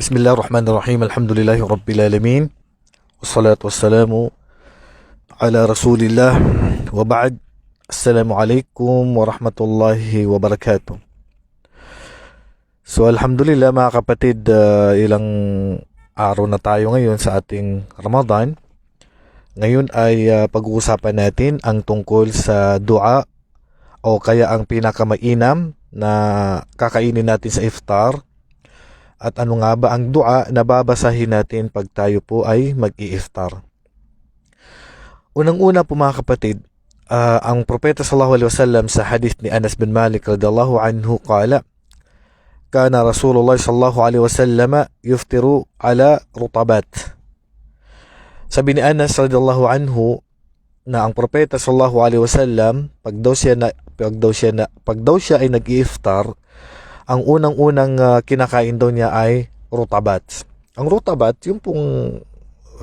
بسم الله الرحمن الرحيم الحمد لله رب العالمين والصلاة والسلام على رسول الله وبعد السلام عليكم ورحمة الله وبركاته So alhamdulillah mga kapatid, ah, ilang araw na tayo ngayon sa ating Ramadan. Ngayon ay ah, pag-uusapan natin ang tungkol sa dua o kaya ang pinakamainam na kakainin natin sa iftar At ano nga ba ang dua na babasahin natin pag tayo po ay mag-i-iftar? Unang-una po mga kapatid, uh, ang propeta sallallahu alaihi wasallam sa hadith ni Anas bin Malik radhiyallahu anhu qala Kana Rasulullah sallallahu alaihi wasallam yuftiru ala rutabat. Sabi ni Anas radhiyallahu anhu na ang propeta sallallahu alaihi wasallam pag daw siya na pag daw siya na pag daw siya ay nag-iiftar ang unang-unang ah, kinakain daw niya ay rutabat. Ang rutabat yung pong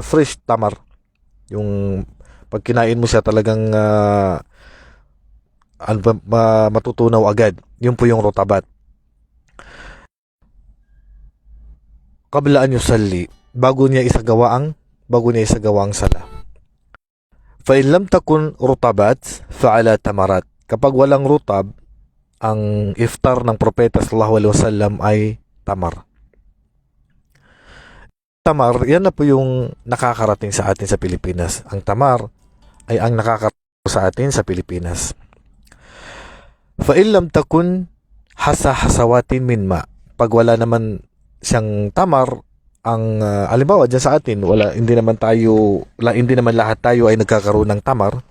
fresh tamar. Yung pag kinain mo siya talagang ah, ano ba, ma- matutunaw agad. Yun po yung rutabat. Kabla an yusalli, bago niya isagawa ang bago niya isagawa ang sala. Fa lam takun rutabat fa ala tamarat. Kapag walang rutab, ang iftar ng propeta sallallahu alaihi wasallam ay tamar. Tamar, yan na po yung nakakarating sa atin sa Pilipinas. Ang tamar ay ang nakakarating sa atin sa Pilipinas. Fa lam takun hasa-hasawatin min ma. Pag wala naman siyang tamar, ang uh, alimbawa dyan sa atin, wala, hindi naman tayo, la, hindi naman lahat tayo ay nagkakaroon ng tamar.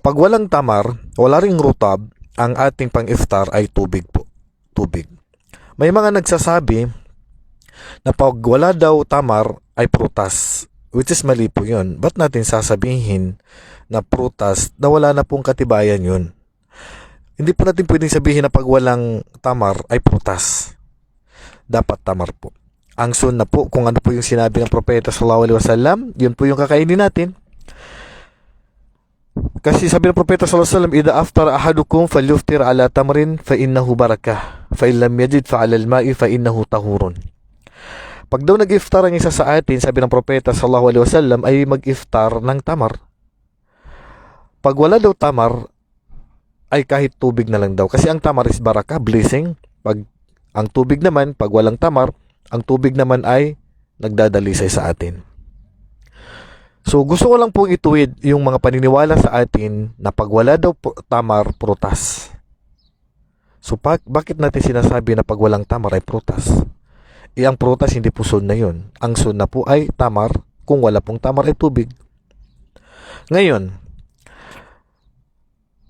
Pag walang tamar, wala ring rutab, ang ating pang-iftar ay tubig po. Tubig. May mga nagsasabi na pag wala daw tamar ay prutas. Which is mali po yun. Ba't natin sasabihin na prutas na wala na pong katibayan yun? Hindi po natin pwedeng sabihin na pag walang tamar ay prutas. Dapat tamar po. Ang sunna po, kung ano po yung sinabi ng propeta sallallahu alaihi wasallam, yun po yung kakainin natin. Kasi sabi ng propeta sallallahu alaihi wasallam, "Ida aftar ahadukum falyuftir ala tamrin fa innahu barakah, fa in lam yajid fa ala al-ma'i fa innahu tahurun." Pag daw nag-iftar ang isa sa atin, sabi ng propeta sallallahu alaihi wasallam, ay mag-iftar ng tamar. Pag wala daw tamar, ay kahit tubig na lang daw. Kasi ang tamar is baraka, blessing. Pag ang tubig naman, pag walang tamar, ang tubig naman ay nagdadalisay sa atin. So gusto ko lang pong ituwid yung mga paniniwala sa atin na pag wala daw tamar, prutas. So pa- bakit natin sinasabi na pag walang tamar ay prutas? E ang prutas hindi po sun na yun. Ang sun na po ay tamar. Kung wala pong tamar ay tubig. Ngayon,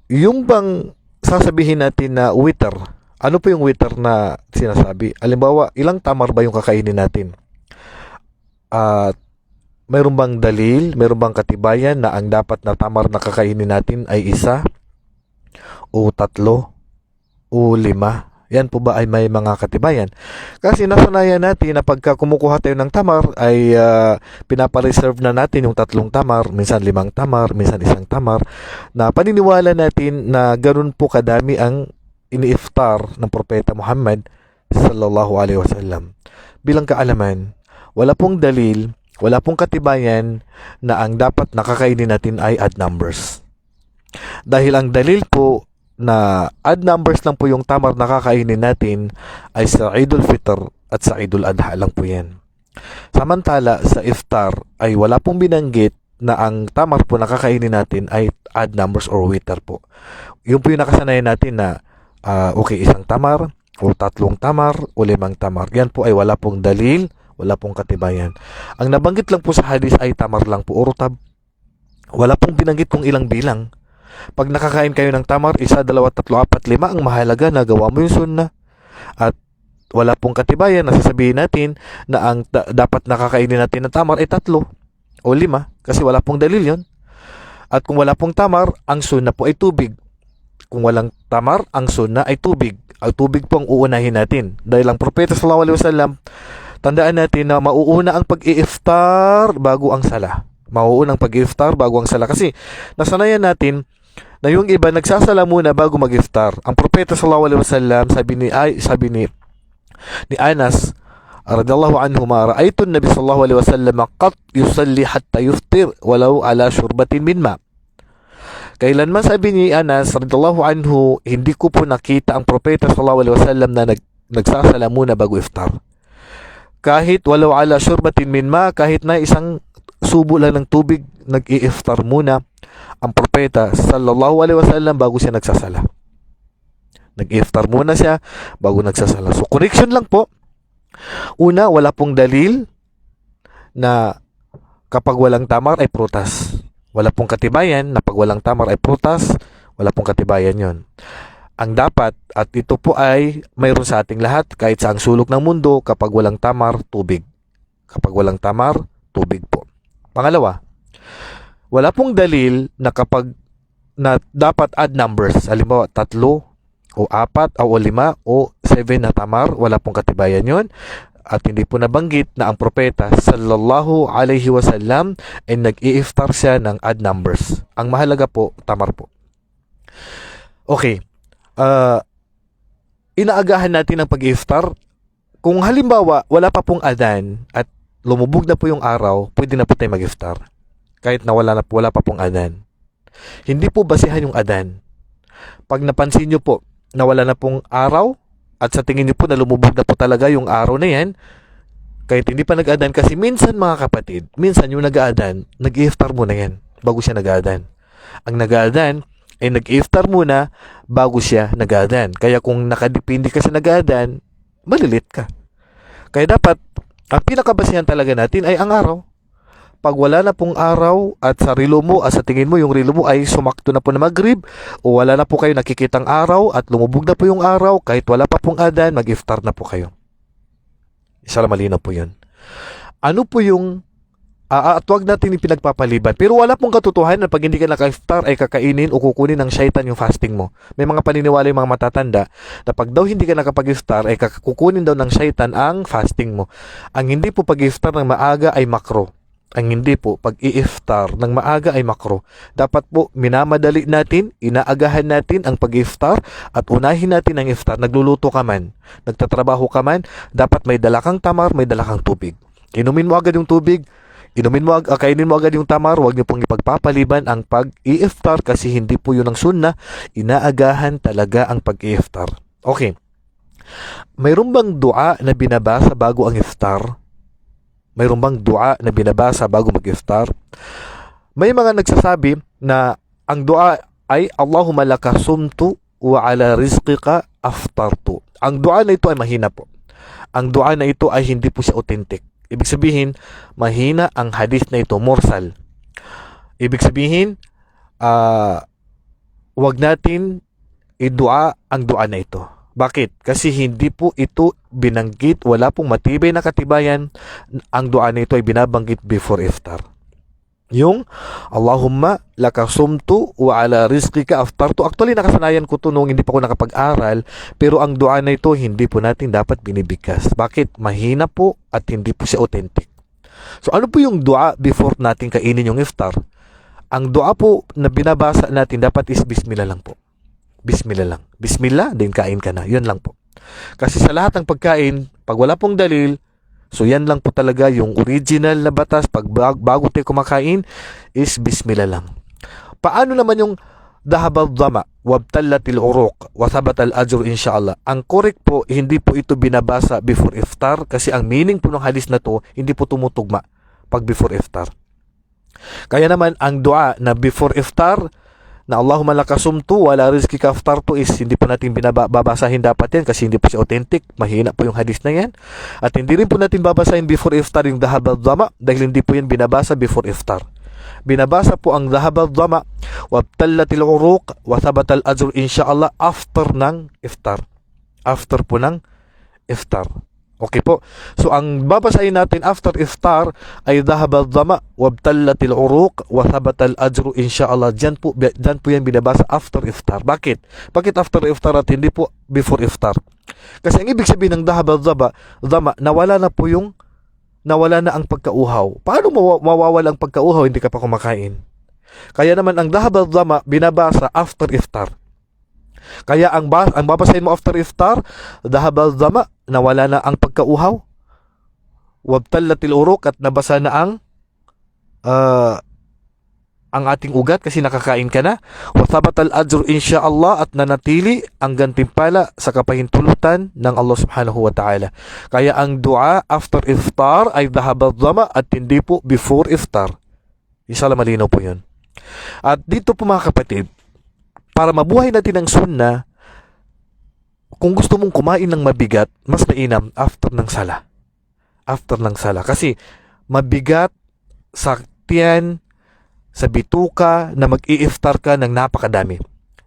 yung bang sasabihin natin na wither, ano po yung wither na sinasabi? Alimbawa, ilang tamar ba yung kakainin natin? At mayroon bang dalil, mayroon bang katibayan na ang dapat na tamar na kakainin natin ay isa o tatlo o lima? Yan po ba ay may mga katibayan? Kasi nasanayan natin na pagka kumukuha tayo ng tamar ay uh, pinapareserve na natin yung tatlong tamar, minsan limang tamar, minsan isang tamar, na paniniwala natin na ganun po kadami ang iniiftar ng propeta Muhammad sallallahu alaihi wasallam. Bilang kaalaman, wala pong dalil, wala pong katibayan na ang dapat nakakainin natin ay odd numbers. Dahil ang dalil po na odd numbers lang po yung tamar na kakainin natin ay sa Idul Fitr at sa Idul Adha lang po yan. Samantala sa iftar ay wala pong binanggit na ang tamar po na kakainin natin ay odd numbers or witr po. Yung po yung nakasanayan natin na ah, okay isang tamar o tatlong tamar o limang tamar. Yan po ay wala pong dalil, wala pong katibayan. Ang nabanggit lang po sa hadis ay tamar lang po o rutab. Wala pong binanggit kung ilang bilang. Pag nakakain kayo ng tamar, isa, dalawa, tatlo, apat, lima, ang mahalaga na gawa mo yung sunna. At wala pong katibayan na sasabihin natin na ang da- dapat nakakainin natin ng tamar ay tatlo o lima kasi wala pong dalil yon. At kung wala pong tamar, ang sunna po ay tubig. Kung walang tamar, ang sunna ay tubig. Ang tubig po ang uunahin natin. Dahil ang propeta sallallahu alaihi wasallam, tandaan natin na mauuna ang pag-iiftar bago ang sala. Mauuna ang pag-iiftar bago ang sala. Kasi nasanayan natin na yung iba nagsasala muna bago mag-iftar. Ang propeta sallallahu alaihi wasallam sabi ni ay sabi ni ni Anas radiyallahu anhu ma ra'aytu an-nabi sallallahu alaihi wasallam qat yusalli hatta yuftir walau ala shurbatin min ma. Kailanman sabi ni Anas radiyallahu anhu, hindi ko po nakita ang propeta sallallahu alaihi wasallam na nag, nagsasala muna bago iftar. Kahit walau ala shurbatin min ma, kahit na isang subo lang ng tubig, nag-i-iftar muna ang propeta sallallahu alaihi wasallam bago siya nagsasala. Nag-iftar muna siya bago nagsasala. So correction lang po. Una, wala pong dalil na kapag walang tamar ay prutas. Wala pong katibayan na pag walang tamar ay prutas, wala pong katibayan yon. Ang dapat, at ito po ay mayroon sa ating lahat, kahit sa ang sulok ng mundo, kapag walang tamar, tubig. Kapag walang tamar, tubig po. Pangalawa, wala pong dalil na kapag na dapat add numbers. Halimbawa, tatlo, o apat, o lima, o seven na tamar. Wala pong katibayan yon at hindi po nabanggit na ang propeta sallallahu alaihi wasallam ay nag-i-iftar siya ng odd numbers. Ang mahalaga po, tamar po. Okay. Uh, inaagahan natin ang pag-iftar. Kung halimbawa, wala pa pong adan at lumubog na po yung araw, pwede na po tayo mag-iftar. Kahit na wala, na, wala pa pong adan. Hindi po basihan yung adan. Pag napansin nyo po na wala na pong araw, at sa tingin niyo po na lumubog na po talaga yung araw na yan, kahit hindi pa nag-aadan kasi minsan mga kapatid, minsan yung nag-aadan, nag-iftar muna yan bago siya nag-aadan. Ang nag-aadan ay nag-iftar muna bago siya nag-aadan. Kaya kung nakadipindi ka sa nag-aadan, malilit ka. Kaya dapat, ang pinakabasihan talaga natin ay ang araw pag wala na pong araw at sa relo mo at sa tingin mo yung relo mo ay sumakto na po na magrib o wala na po kayo nakikitang araw at lumubog na po yung araw kahit wala pa pong adan, mag-iftar na po kayo. Isa lang malinaw po yun. Ano po yung Uh, at wag natin yung pinagpapaliban. Pero wala pong katotohanan na pag hindi ka naka-iftar ay kakainin o kukunin ng shaitan yung fasting mo. May mga paniniwala yung mga matatanda na pag daw hindi ka nakapag-iftar ay kukunin daw ng shaitan ang fasting mo. Ang hindi po pag-iftar ng maaga ay makro. Ang hindi po, pag i-iftar ng maaga ay makro. Dapat po, minamadali natin, inaagahan natin ang pag-iftar at unahin natin ang iftar. Nagluluto ka man, nagtatrabaho ka man, dapat may dala kang tamar, may dala kang tubig. Inumin mo agad yung tubig, inumin mo agad, kainin mo agad yung tamar, huwag niyo pong ipagpapaliban ang pag-i-iftar kasi hindi po yun ang sunna. Inaagahan talaga ang pag-i-iftar. Okay. Mayroon bang dua na binabasa bago ang iftar? Mayroon bang dua na binabasa bago mag-iftar? May mga nagsasabi na ang dua ay Allahumma laka sumtu wa ala rizqika aftartu. Ang dua na ito ay mahina po. Ang dua na ito ay hindi po siya authentic. Ibig sabihin, mahina ang hadith na ito, morsal. Ibig sabihin, uh, wag natin i-dua ang dua na ito. Bakit? Kasi hindi po ito binanggit, wala pong matibay na katibayan. Ang dua nito ay binabanggit before iftar. Yung Allahumma lakasumtu wa ala rizqika aftartu. Actually, nakasanayan ko to nung hindi pa ako nakapag-aral. Pero ang dua na ito, hindi po natin dapat binibigkas. Bakit? Mahina po at hindi po siya authentic. So ano po yung dua before natin kainin yung iftar? Ang dua po na binabasa natin dapat is bismillah lang po. Bismillah lang. Bismillah, din kain ka na. Yun lang po. Kasi sa lahat ng pagkain, pag wala pong dalil, so yan lang po talaga yung original na batas pag bago tayo kumakain is bismillah lang. Paano naman yung dahabal dama wabtallatil uruq wa al ajr inshallah. Ang correct po hindi po ito binabasa before iftar kasi ang meaning po ng hadis na to hindi po tumutugma pag before iftar. Kaya naman ang dua na before iftar na Allahumma lakasumtu wala rizki kaftartu is hindi po natin binababasahin dapat yan kasi hindi po siya authentic. Mahina po yung hadith na yan. At hindi rin po natin babasahin before iftar yung dahab al-dhama dahil hindi po yan binabasa before iftar. Binabasa po ang dahab al-dhama wabtallatil uruq wa thabat al-ajr insyaallah after ng iftar. After po ng iftar. Okay po. So ang babasahin natin after iftar ay dhahab al-dhama wabtallatil uruq wa thabata al-ajru insyaallah. Diyan po diyan po yan binabasa after iftar. Bakit? Bakit after iftar at hindi po before iftar? Kasi ang ibig sabihin ng dhahab al-dhama nawala na po yung nawala na ang pagkauhaw. Paano mawawala ang pagkauhaw hindi ka pa kumakain? Kaya naman ang dhahab al-dhama binabasa after iftar. Kaya ang, bas ang babasahin mo after iftar, dahabal dama, nawala na ang pagkauhaw. wabtallatil uruk at nabasa na ang ah, ang ating ugat kasi nakakain ka na. Wa thabatal ajr insyaallah at nanatili ang gantimpala sa kapahintulutan ng Allah subhanahu wa ta'ala. Kaya ang dua after iftar ay dhahabad dhama at hindi po before iftar. Inshallah malinaw po yun. At dito po mga kapatid para mabuhay natin ang sunnah kung gusto mong kumain ng mabigat mas mainam after ng sala after ng sala kasi mabigat sa tiyan sa bituka na mag-i-iftar ka ng napakadami.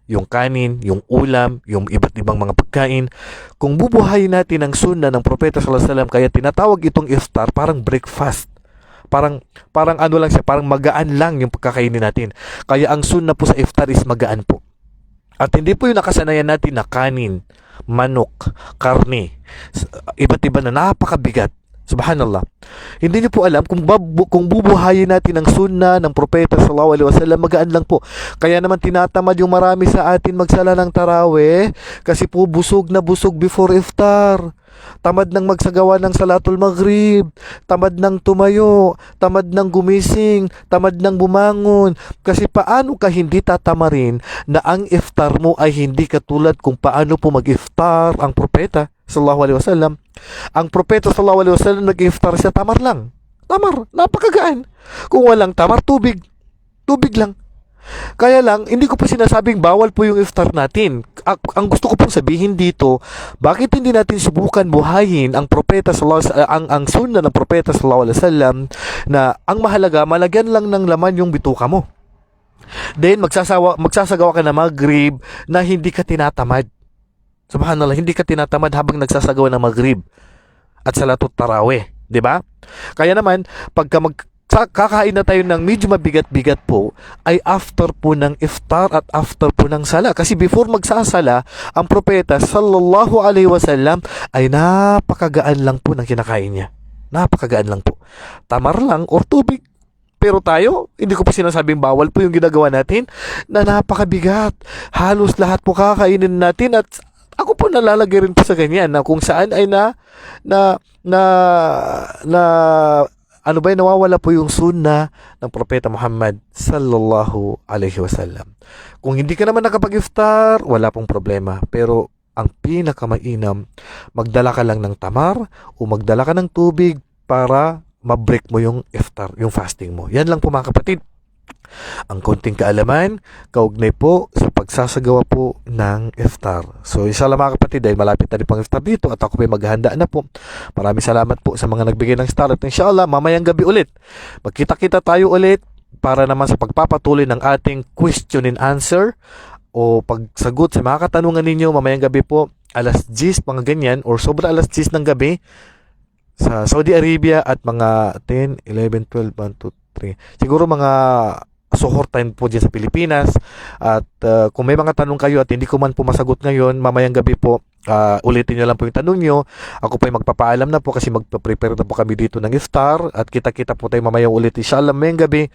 Yung kanin, yung ulam, yung iba't ibang mga pagkain. Kung bubuhayin natin ang sunna ng Propeta sallallahu kaya tinatawag itong iftar parang breakfast. Parang parang ano lang siya, parang magaan lang yung pagkakainin natin. Kaya ang sunna po sa iftar is magaan po. At hindi po yung nakasanayan natin na kanin, manok, karne, iba't iba na napakabigat. Subhanallah. Hindi niyo po alam kung babu, kung bubuhayin natin ang sunna ng propeta sallallahu alaihi wasallam magaan lang po. Kaya naman tinatamad yung marami sa atin magsala ng tarawih kasi po busog na busog before iftar. Tamad ng magsagawa ng salatul maghrib, tamad ng tumayo, tamad ng gumising, tamad ng bumangon. Kasi paano ka hindi tatamarin na ang iftar mo ay hindi katulad kung paano po mag-iftar ang propeta sallallahu alaihi wasallam. Ang propeta sallallahu alaihi wasallam nag-iftar siya tamar lang. Tamar, napakagaan. Kung walang tamar, tubig. Tubig lang. Kaya lang, hindi ko po sinasabing bawal po yung iftar natin. Ang gusto ko pong sabihin dito, bakit hindi natin subukan buhayin ang propeta sallallahu ang ang sunna ng propeta sallallahu alaihi wasallam na ang mahalaga malagyan lang ng laman yung bituka mo. Then magsasawa magsasagawa ka na maghrib na hindi ka tinatamad. Subhanallah, hindi ka tinatamad habang nagsasagawa ng maghrib at salatut tarawih, 'di ba? Kaya naman pagka mag kakain na tayo ng medyo mabigat-bigat po ay after po ng iftar at after po ng sala kasi before magsasala ang propeta sallallahu alaihi wasallam ay napakagaan lang po ng kinakain niya napakagaan lang po tamar lang or tubig pero tayo, hindi ko pa sinasabing bawal po yung ginagawa natin na napakabigat. Halos lahat po kakainin natin at ako po nalalagay rin po sa ganyan na kung saan ay na na na na ano ba yun, nawawala po yung sunna ng propeta Muhammad sallallahu alaihi wasallam. Kung hindi ka naman nakapag-iftar, wala pong problema. Pero ang pinakamainam, magdala ka lang ng tamar o magdala ka ng tubig para ma-break mo yung iftar, yung fasting mo. Yan lang po mga kapatid. Ang konting kaalaman, kaugnay po sa pagsasagawa po ng iftar. So, inshallah mga kapatid, dahil malapit na rin pang iftar dito at ako po maghahanda na po. Maraming salamat po sa mga nagbigay ng star at inshallah, mamayang gabi ulit. Magkita-kita tayo ulit para naman sa pagpapatuloy ng ating question and answer o pagsagot sa mga katanungan ninyo mamayang gabi po alas 10 mga ganyan or sobra alas 10 ng gabi sa Saudi Arabia at mga 10, 11, 12, 1, 2, 3. Siguro mga suhor time po dyan sa Pilipinas. At uh, kung may mga tanong kayo at hindi ko man po masagot ngayon, mamayang gabi po, uh, ulitin nyo lang po yung tanong nyo. Ako po ay magpapaalam na po kasi magpa-prepare na po kami dito ng iftar. At kita-kita po tayo mamayang ulit inshallah mamayang gabi.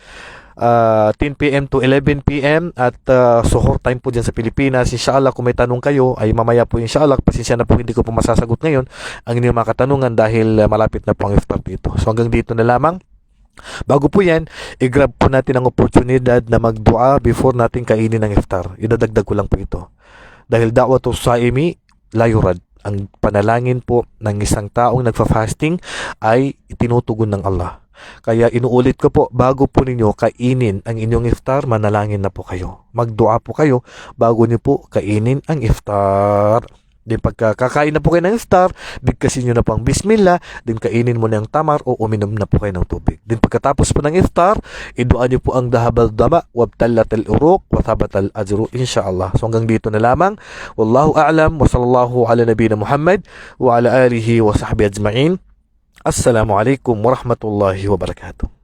Uh, 10 p.m. to 11 p.m. at uh, suhor time po dyan sa Pilipinas. Inshallah, kung may tanong kayo, ay mamaya po inshallah. Pasensya na po, hindi ko po masasagot ngayon ang inyong mga katanungan dahil uh, malapit na po ang iftar dito. So hanggang dito na lamang. Bago po yan, i-grab po natin ang oportunidad na magdua before natin kainin ng iftar. Idadagdag ko lang po ito. Dahil da'watu saimi la yurad. Ang panalangin po ng isang taong nagfa-fasting ay tinutugon ng Allah. Kaya inuulit ko po, bago po ninyo kainin ang inyong iftar, manalangin na po kayo. Magdua po kayo bago niyo po kainin ang iftar. Din pagka kakain na po kayo ng iftar, bigkasin nyo na po ang bismillah, din kainin mo na ang tamar o uminom na po kayo ng tubig. Din pagkatapos po ng iftar, iduan nyo po ang dahabal dama, wabtallat al-uruk, wathabat al-ajru, insyaAllah. So hanggang dito na lamang. Wallahu a'lam, wa sallallahu ala nabina Muhammad, wa ala alihi wa sahbihi ajma'in. Assalamualaikum warahmatullahi wabarakatuh.